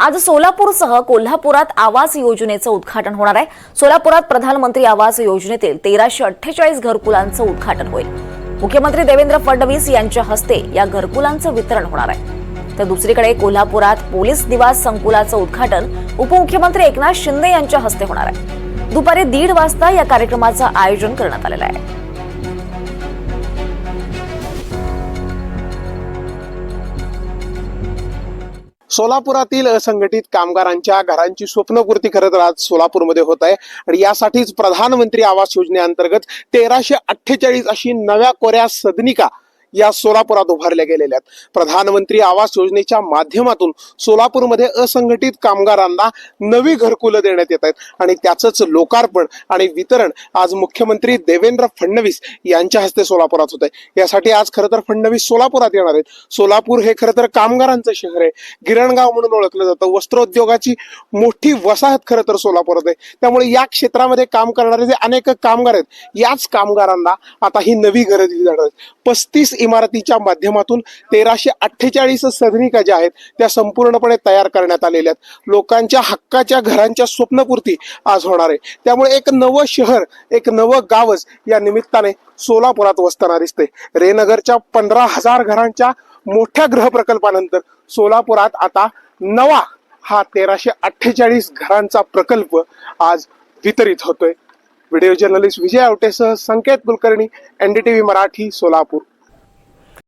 आज सोलापूरसह कोल्हापुरात आवास योजनेचं उद्घाटन होणार आहे. सोलापुरात प्रधानमंत्री आवास योजनेतील तेराशे अठ्ठेचाळीस घरकुलांचं उद्घाटन होईल. मुख्यमंत्री देवेंद्र फडणवीस यांच्या हस्ते या घरकुलांचं वितरण होणार आहे. तर दुसरीकडे कोल्हापुरात पोलीस निवास संकुलाचं उद्घाटन उपमुख्यमंत्री एकनाथ शिंदे यांच्या हस्ते होणार आहे. दुपारी दीड वाजता या कार्यक्रमाचं आयोजन करण्यात आलेलं आहे. सोलापुरातील असंघटित कामगारांच्या घरांची स्वप्नपूर्ती खरं तर आज सोलापूरमध्ये होत आहे. आणि यासाठीच प्रधानमंत्री आवास योजनेअंतर्गत तेराशे अठ्ठेचाळीस अशी नव्या कोऱ्या सदनिका या सोलापुरात उभारल्या गेलेल्या आहेत. प्रधानमंत्री आवास योजनेच्या माध्यमातून सोलापूरमध्ये असंघटित कामगारांना नवी घरकुलं देण्यात येत आहेत. आणि त्याचंच लोकार्पण आणि वितरण आज मुख्यमंत्री देवेंद्र फडणवीस यांच्या हस्ते सोलापुरात होत आहे यासाठी आज खरं तर फडणवीस सोलापुरात येणार आहेत. सोलापूर हे खरं तर कामगारांचं शहर आहे. गिरणगाव म्हणून ओळखलं जातं. वस्त्रोद्योगाची मोठी वसाहत खरं तर सोलापुरात आहे. त्यामुळे या क्षेत्रामध्ये काम करणारे जे अनेक कामगार आहेत याच कामगारांना आता ही नवी घरं दिली जाणार आहेत पस्तीस इमारतीच्या माध्यमातून तेराशे अठ्ठेचाळीस सदनिका ज्या आहेत त्या संपूर्णपणे तयार करण्यात आलेल्या आहेत. लोकांच्या हक्काच्या घरांच्या स्वप्नपूर्ती आज होणार आहे. त्यामुळे एक नवं शहर एक नवं गावच या निमित्ताने सोलापुरात वसताना दिसते रेनगरच्या पंधरा हजार घरांच्या मोठ्या गृहप्रकल्पानंतर सोलापुरात आता नवा हा तेराशे अठ्ठेचाळीस घरांचा प्रकल्प आज वितरित होतोय. व्हिडिओ जर्नलिस्ट विजय आवटेसह संकेत कुलकर्णी एनडीटीव्ही मराठी सोलापूर.